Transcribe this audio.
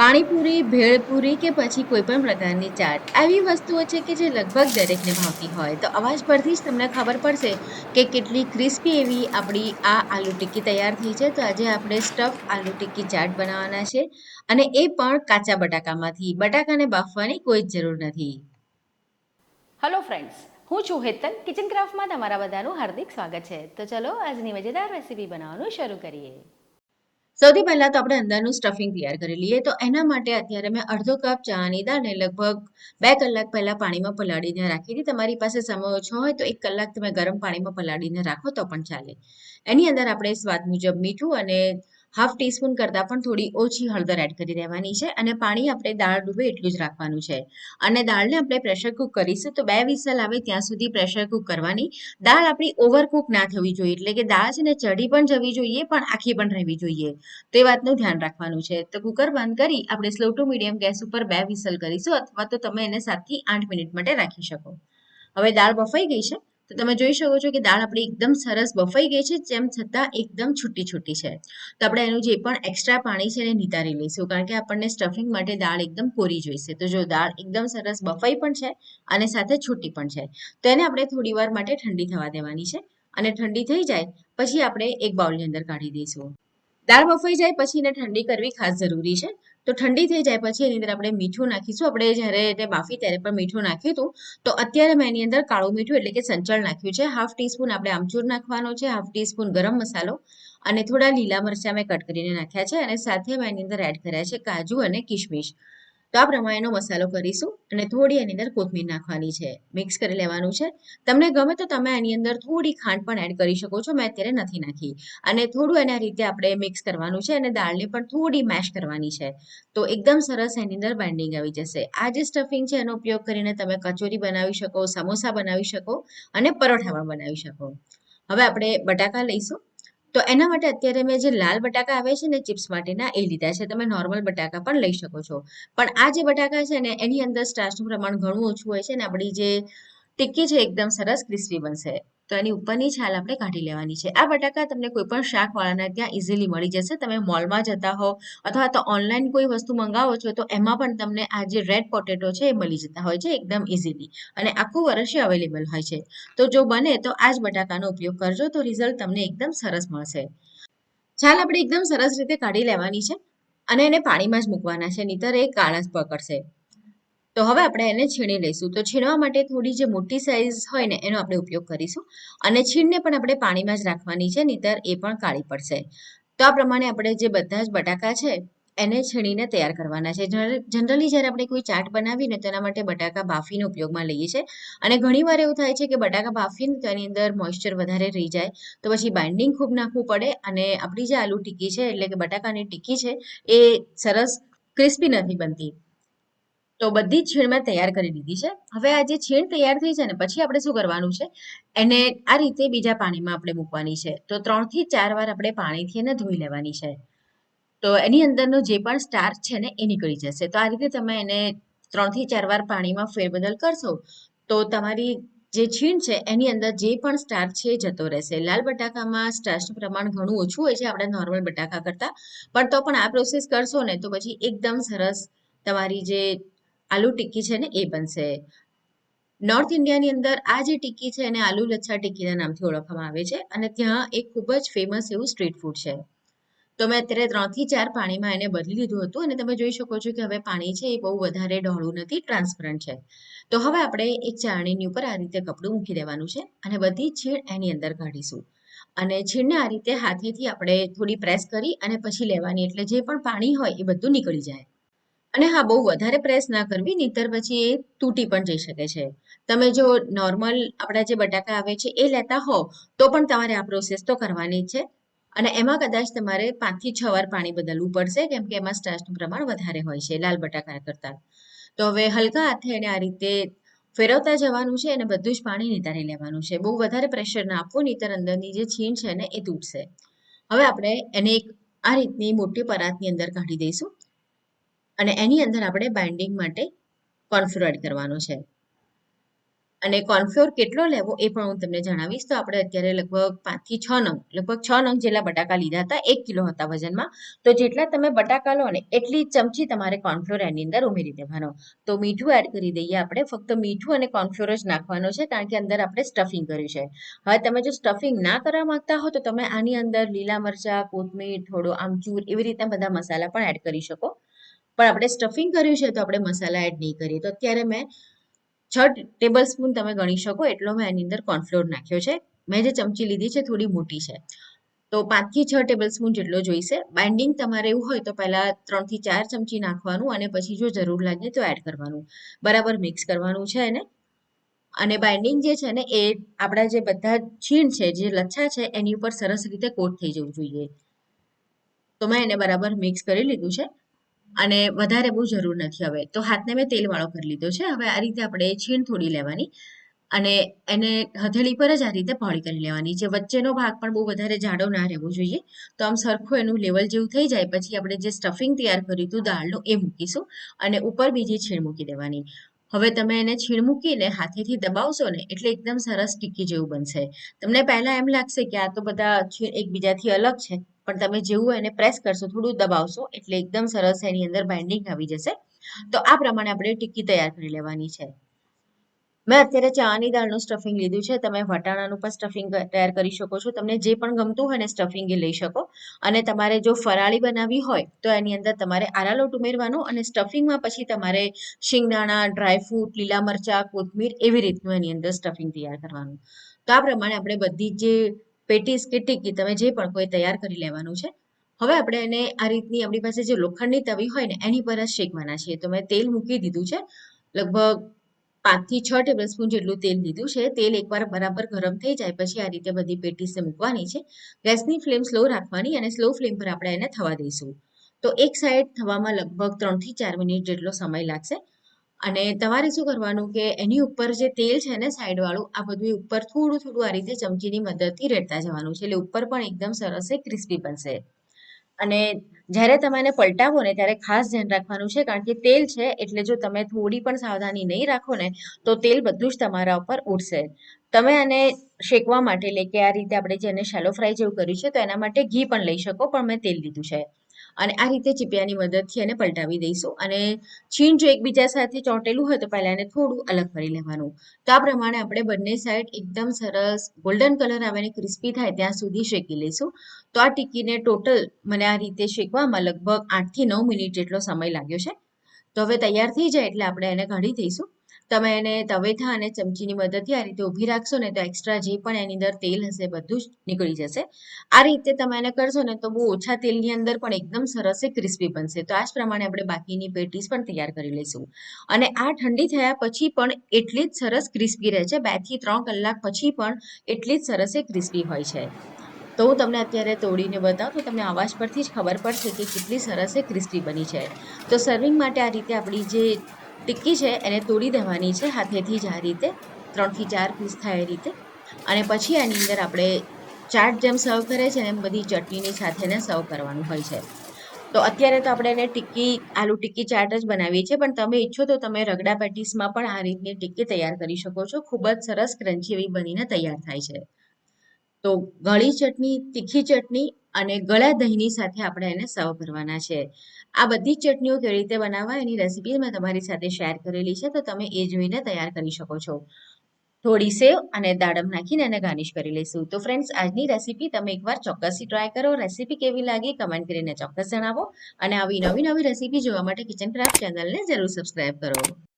પાણીપુરી, ભેળપુરી કે પછી કોઈ પણ પ્રકારની ચાટ. આવી વસ્તુઓ છે કે જે લગભગ દરેકને ભાવતી હોય. તો અવાજ પરથી જ તમને ખબર પડશે કે કેટલી ક્રિસ્પી એવી આપણી આ આલુ ટિક્કી તૈયાર થઈ છે. તો આજે આપણે સ્ટફ આલુ ટિક્કી ચાટ બનાવવાના છે અને એ પણ કાચા બટાકામાંથી. બટાકાને બાફવાની કોઈ જ જરૂર નથી. હલો ફ્રેન્ડ્સ હું છું હેતલ કિચન ક્રાફ્ટમાં તમારા બધાનું હાર્દિક સ્વાગત છે. તો ચલો, આજની મજેદાર રેસીપી બનાવવાનું શરૂ કરીએ. સૌથી પહેલા તો આપણે અંદરનું સ્ટફિંગ તૈયાર કરી લઈએ. તો એના માટે અત્યારે મેં અડધો કપ ચાની દાળને લગભગ બે કલાક પહેલા પાણીમાં પલાળીને રાખી હતી. તમારી પાસે સમય ઓછો હોય તો એક કલાક તમે ગરમ પાણીમાં પલાળીને રાખો તો પણ ચાલે. એની અંદર આપણે સ્વાદ મુજબ મીઠું અને હાફ ટીસ્પૂન કરતાં પણ થોડી ઓછી હળદર એડ કરી દેવાની છે અને પાણી આપણે દાળ ડૂબે એટલું જ રાખવાનું છે. અને દાળને આપણે પ્રેશર કુક કરીશું તો બે વિસલ આવે ત્યાં સુધી પ્રેશર કુક કરવાની. દાળ આપણી ઓવરકુક ના થવી જોઈએ એટલે કે દાળ છે ને ચડી પણ જવી જોઈએ પણ આખી પણ રહેવી જોઈએ. તો એ વાતનું ધ્યાન રાખવાનું છે. તો કુકર બંધ કરી આપણે સ્લો ટુ મીડિયમ ગેસ ઉપર બે વિસલ કરીશું અથવા તો તમે એને સાતથી આઠ મિનિટ માટે રાખી શકો. હવે દાળ બફાઈ ગઈ છે. તો તમે જોઈ શકો છો કે દાળ આપણી એકદમ સરસ બફાઈ ગઈ છે તેમ છતાં એકદમ છૂટી છૂટી છે. તો આપણે એનું જે પણ એક્સ્ટ્રા પાણી છે એને નિતારી લઈશું, કારણ કે આપણને સ્ટફિંગ માટે દાળ એકદમ કોરી જોઈશે. તો જો દાળ એકદમ સરસ બફાઈ પણ છે અને સાથે છૂટી પણ છે. તો એને આપણે થોડી વાર માટે ઠંડી થવા દેવાની છે અને ઠંડી થઈ જાય પછી આપણે એક બાઉલની અંદર કાઢી દઈશું. દાળ બફાઈ જાય પછી એને ઠંડી કરવી ખાસ જરૂરી છે. તો ઠંડી થઈ જાય પછી એની અંદર આપણે મીઠું નાખીશું. આપણે જ્યારે એને બાફી ત્યારે પણ મીઠું નાખ્યું હતું તો અત્યારે મેં એની અંદર કાળું મીઠું એટલે કે સંચળ નાખ્યું છે. હાફ ટીસ્પૂન આપણે આમચૂર નાખવાનો છે, હાફ ટીસ્પૂન ગરમ મસાલો અને થોડા લીલા મરચાં મેં કટ કરીને નાખ્યા છે અને સાથે મેં એની અંદર એડ કર્યા છે કાજુ અને કિશમિશ તો આ પ્રમાણેનો મસાલો કરીશું અને થોડી એની અંદર કોથમીર નાખવાની છે. મિક્સ કરી લેવાનું છે. તમને ગમે તો તમે એની અંદર થોડી ખાંડ પણ એડ કરી શકો છો. મેં અત્યારે નથી નાખી. અને થોડું એના રીતે આપણે મિક્સ કરવાનું છે અને દાળને પણ થોડી મેશ કરવાની છે. તો એકદમ સરસ એની અંદર બાઇન્ડિંગ આવી જશે. આ જે સ્ટફિંગ છે એનો ઉપયોગ કરીને તમે કચોરી બનાવી શકો, સમોસા બનાવી શકો અને પરોઠા પણ બનાવી શકો. હવે આપણે બટાકા લઈશું. તો એના માટે અત્યારે મેં જે લાલ બટાકા આવે છે ને ચિપ્સ માટેના, એ લીધા છે. તમે નોર્મલ બટાકા પણ લઈ શકો છો. પણ આ જે બટાકા છે ને, એની અંદર સ્ટાર્ચનું પ્રમાણ ઘણું ઓછું હોય છે ને, આપણી જે ટિક્કી છે એકદમ સરસ ક્રિસ્પી બનશે. તો એની ઉપરની છાલ આપણે કાઢી લેવાની છે. આ બટાકા તમને કોઈ પણ શાકવાળાના ત્યાં ઇઝીલી મળી જશે. તમે મોલમાં જતા હો અથવા તો ઓનલાઈન કોઈ વસ્તુ મંગાવો છો તો એમાં પણ તમને આ જે રેડ પોટેટો છે એ મળી જતા હોય છે એકદમ ઇઝીલી અને આખું વર્ષે અવેલેબલ હોય છે. તો જો બને તો આ જ બટાકાનો ઉપયોગ કરજો તો રિઝલ્ટ તમને એકદમ સરસ મળશે. છાલ આપણે એકદમ સરસ રીતે કાઢી લેવાની છે અને એને પાણીમાં જ મૂકવાના છે, નહીતર એ કાળા જ પકડશે. તો હવે આપણે એને છીણી લઈશું. તો છીણવા માટે થોડી જે મોટી સાઈઝ હોય ને, એનો આપણે ઉપયોગ કરીશું. અને છીણને પણ આપણે પાણીમાં જ રાખવાની છે, નહીતર એ પણ કાળી પડશે. તો આ પ્રમાણે આપણે જે બધા જ બટાકા છે, એને છીણીને તૈયાર કરવાના છે. જનરલી જ્યારે આપણે કોઈ ચાટ બનાવીને તેના માટે બટાકા બાફીને ઉપયોગમાં લઈએ છીએ. અને ઘણીવાર એવું થાય છે કે બટાકા બાફીને તેની અંદર મોઇશ્ચર વધારે રહી જાય, તો પછી બાઇન્ડિંગ ખૂબ નાખવું પડે અને આપણી જે આલુ ટીકી છે, એટલે કે બટાકાની ટીકી છે, એ સરસ ક્રિસ્પી નથી બનતી. તો બધી જ છીણ મેં તૈયાર કરી દીધી છે. હવે આ જે છીણ તૈયાર થઈ છે ને, પછી આપણે શું કરવાનું છે? એને આ રીતે બીજા પાણીમાં આપણે મૂકવાની છે. તો ત્રણથી ચાર વાર આપણે પાણીથી એને ધોઈ લેવાની છે. તો એની અંદરનો જે પણ સ્ટાર્ચ છે ને, એ નીકળી જશે. તો આ રીતે તમે એને ત્રણથી ચાર વાર પાણીમાં ફેરબદલ કરશો, તો તમારી જે છીણ છે, એની અંદર જે પણ સ્ટાર્ચ છે એ જતો રહેશે. લાલ બટાકામાં સ્ટાર્ચનું પ્રમાણ ઘણું ઓછું હોય છે, આપણે નોર્મલ બટાકા કરતાં. પણ તો પણ આ પ્રોસેસ કરશો ને, તો પછી એકદમ સરસ તમારી જે આલુ ટિક્કી છે ને, એ બનશે. નોર્થ ઇન્ડિયાની અંદર આ જે ટિક્કી છે એને આલુ લચ્છા ટિક્કીના નામથી ઓળખવામાં આવે છે અને ત્યાં એક ખૂબ જ ફેમસ એવું સ્ટ્રીટ ફૂડ છે. તો મેં અત્યારે ત્રણથી ચાર પાણીમાં એને બદલી લીધું હતું અને તમે જોઈ શકો છો કે હવે પાણી છે એ બહુ વધારે ઢોળું નથી ટ્રાન્સપરન્ટ છે. તો હવે આપણે એક ચાળણીની ઉપર આ રીતે કપડું મૂકી દેવાનું છે અને બધી છીણ એની અંદર કાઢીશું. અને છીણને આ રીતે હાથેથી આપણે થોડી પ્રેસ કરી અને પછી લેવાની, એટલે જે પણ પાણી હોય એ બધું નીકળી જાય. અને હા, બહુ વધારે પ્રેસ ના કરવી, નહીતર પછી એ તૂટી પણ જઈ શકે છે. તમે જો નોર્મલ આપણા જે બટાકા આવે છે, એ લેતા હો તો પણ તમારે આ પ્રોસેસ તો કરવાની છે. અને એમાં કદાચ તમારે પાંચથી છ વાર પાણી બદલવું પડશે, કેમ કે એમાં સ્ટાર્ચનું પ્રમાણ વધારે હોય છે, લાલ બટાકા કરતાં. તો હવે હલકા હાથે એને આ રીતે ફેરવતા જવાનું છે અને બધું જ પાણી નિતારી લેવાનું છે. બહુ વધારે પ્રેશર ના આપવું, નહીતર અંદરની જે છીણ છે ને, એ તૂટશે. હવે આપણે એને એક આ રીતની મોટી પરાતની અંદર કાઢી દઈશું. અને એની અંદર આપણે બાઇન્ડિંગ માટે કોર્નફ્લોર એડ કરવાનો છે. અને કોર્નફ્લોર કેટલો લેવો એ પણ હું તમને જણાવીશ. તો આપણે અત્યારે લગભગ પાંચથી છ નંગ, લગભગ છ નંગ જેટલા બટાકા લીધા હતા, એક કિલો હતા વજનમાં. તો જેટલા તમે બટાકા લો ને, એટલી ચમચી તમારે કોર્નફ્લોર એની અંદર ઉમેરી દેવાનો. તો મીઠું એડ કરી દઈએ આપણે. ફક્ત મીઠું અને કોર્નફ્લોર જ નાખવાનો છે, કારણ કે અંદર આપણે સ્ટફિંગ કર્યું છે. હવે તમે જો સ્ટફિંગ ના કરવા માંગતા હો, તો તમે આની અંદર લીલા મરચાં, કોથમીર, થોડો આમચૂર એવી રીતના બધા મસાલા પણ એડ કરી શકો. પણ આપણે સ્ટફિંગ કર્યું છે તો આપણે મસાલા એડ નહીં કરીએ. તો અત્યારે મેં છ ટેબલ સ્પૂન તમે ગણી શકો એટલો મેં એની અંદર કોર્નફ્લોર નાખ્યો છે. મેં જે ચમચી લીધી છે થોડી મોટી છે. તો પાંચથી છ ટેબલ સ્પૂન જેટલો જોઈશે. બાઇન્ડિંગ તમારે એવું હોય તો પહેલાં ત્રણથી ચાર ચમચી નાખવાનું અને પછી જો જરૂર લાગે તો એડ કરવાનું. બરાબર મિક્સ કરવાનું છે એને. અને બાઇન્ડિંગ જે છે ને એ આપણા જે બધા છીણ છે, જે લચ્છા છે, એની ઉપર સરસ રીતે કોટ થઈ જવું જોઈએ. તો મેં એને બરાબર મિક્સ કરી લીધું છે. અને વધારે બહુ જરૂર નથી હવે. તો હાથને મેં તેલવાળો કરી લીધો છે. હવે આ રીતે આપણે છીણ થોડી લેવાની અને એને હથેળી પર જ આ રીતે પહોળી કરી લેવાની. જે વચ્ચેનો ભાગ પણ બહુ વધારે જાડો ના રહેવો જોઈએ. તો આમ સરખું એનું લેવલ જેવું થઈ જાય. પછી આપણે જે સ્ટફિંગ તૈયાર કર્યું હતું દાળનું એ મૂકીશું અને ઉપર બીજી છીણ મૂકી દેવાની. હવે તમે એને છીણ મૂકીને હાથેથી દબાવશો ને એટલે એકદમ સરસ ટીકી જેવું બનશે. તમને પહેલા એમ લાગશે કે આ તો બધા છીણ એકબીજાથી અલગ છે. પણ તમે જેવું એને પ્રેસ કરશો, થોડું દબાવશો, એટલે એકદમ સરસ એની અંદર બાઇન્ડિંગ આવી જશે. તો આ પ્રમાણે આપણે ટીકી તૈયાર કરી લેવાની છે. મેં અત્યારે ચાની દાળનું સ્ટફિંગ લીધું છે. તમે વટાણાનું પણ સ્ટફિંગ તૈયાર કરી શકો છો. તમને જે પણ ગમતું હોય ને સ્ટફિંગ એ લઈ શકો. અને તમારે જો ફરાળી બનાવવી હોય, તો એની અંદર તમારે આરાલોટ ઉમેરવાનું અને સ્ટફિંગમાં પછી તમારે શિંગદાણા ડ્રાયફ્રૂટ લીલા મરચાં, કોથમીર એવી રીતનું એની અંદર સ્ટફિંગ તૈયાર કરવાનું. તો આ પ્રમાણે આપણે બધી જે પેટીસ કે ટીકી તમે જે પણ કોઈ તૈયાર કરી લેવાનું છે. હવે આપણે એને આ રીતની આપણી પાસે જે લોખંડની તવી હોય ને, એની પર જ શેકવાના છીએ. તો મેં તેલ મૂકી દીધું છે. લગભગ પાંચથી છ ટેબલ સ્પૂન જેટલું તેલ લીધું છે. તેલ એકવાર બરાબર ગરમ થઈ જાય પછી આ રીતે બધી પેટીસે મૂકવાની છે. ગેસની ફ્લેમ સ્લો રાખવાની અને સ્લો ફ્લેમ પર આપણે એને થવા દઈશું. તો એક સાઈડ થવામાં લગભગ ત્રણથી ચાર મિનિટ જેટલો સમય લાગશે. અને તમારે શું કરવાનું કે એની ઉપર જે તેલ છે ને સાઈડવાળું, આ બધું ઉપર થોડું થોડું આ રીતે ચમચીની મદદથી રેડતા જવાનું છે. એટલે ઉપર પણ એકદમ સરસ એ ક્રિસ્પી બનશે. અને જ્યારે તમે એને પલટાવો ને ત્યારે ખાસ ધ્યાન રાખવાનું છે, કારણ કે તેલ છે, એટલે જો તમે થોડી પણ સાવધાની નહીં રાખો ને, તો તેલ બધું જ તમારા ઉપર ઉડશે. તમે આને શેકવા માટે, એટલે કે આ રીતે આપણે જેને શેલો ફ્રાય જેવું કર્યું છે, તો એના માટે ઘી પણ લઈ શકો, પણ મેં તેલ લીધું છે. અને આ રીતે ચીપિયાની મદદથી એને પલટાવી દઈશું. અને છીણ જો એકબીજા સાથે ચોંટેલું હોય તો પહેલાં એને થોડું અલગ કરી લેવાનું. તો આ પ્રમાણે આપણે બંને સાઈડ એકદમ સરસ ગોલ્ડન કલર આવે ને ક્રિસ્પી થાય ત્યાં સુધી શેકી લઈશું. તો આ ટીકીને ટોટલ મને આ રીતે શેકવામાં લગભગ આઠથી નવ મિનિટ જેટલો સમય લાગ્યો છે. તો હવે તૈયાર થઈ જાય એટલે આપણે એને કાઢી દઈશું. તમે એને તવેથા અને ચમચીની મદદથી આ રીતે ઊભી રાખશો ને તો એક્સ્ટ્રા જે પણ એની અંદર તેલ હશે બધું જ નીકળી જશે. આ રીતે તમે એને કરશો ને તો બહુ ઓછા તેલની અંદર પણ એકદમ સરસ ક્રિસ્પી બનશે. તો આ જ પ્રમાણે આપણે બાકીની પેટીસ પણ તૈયાર કરી લઈશું. અને આ ઠંડી થયા પછી પણ એટલી જ સરસ ક્રિસ્પી રહે છે. બેથી ત્રણ કલાક પછી પણ એટલી જ સરસ એ ક્રિસ્પી હોય છે. તો હું તમને અત્યારે તોડીને બતાવું તો તમને અવાજ પરથી જ ખબર પડશે કે કેટલી સરસ એ ક્રિસ્પી બની છે. તો સર્વિંગ માટે આ રીતે આપણી જે ટિક્કી છે, એને તોડી દેવાની છે, હાથેથી જ આ રીતે, ત્રણથી ચાર પીસ થાય એ રીતે. અને પછી આની અંદર આપણે ચાટ જેમ સર્વ કરે છે, એમ બધી ચટણીની સાથે એને સર્વ કરવાનું હોય છે. તો અત્યારે તો આપણે એને ટિક્કી આલુ ટિક્કી ચાટ જ બનાવીએ છીએ, પણ તમે ઈચ્છો તો તમે રગડા પેટીસમાં પણ આ રીતની ટિક્કી તૈયાર કરી શકો છો. ખૂબ જ સરસ, ક્રન્ચી એવી બનીને તૈયાર થાય છે. તો ગળી ચટણી, તીખી ચટણી અને ગળા દહીંની સાથે આપણે એને સર્વ કરવાના છે. આ બધી જ ચટણીઓ કેવી રીતે બનાવવા એની રેસીપી મેં તમારી સાથે શેર કરેલી છે, તો તમે એ જોઈને તૈયાર કરી શકો છો. થોડી સેવ અને દાડમ નાખીને એને ગાર્નિશ કરી લઈશું. તો ફ્રેન્ડ્સ, આજની રેસીપી તમે એકવાર ચોક્કસથી ટ્રાય કરો. રેસીપી કેવી લાગી કમેન્ટ કરીને ચોક્કસ જણાવો. અને આવી નવી નવી રેસીપી જોવા માટે કિચન ક્રાફ્ટ ચેનલને જરૂર સબસ્ક્રાઈબ કરો.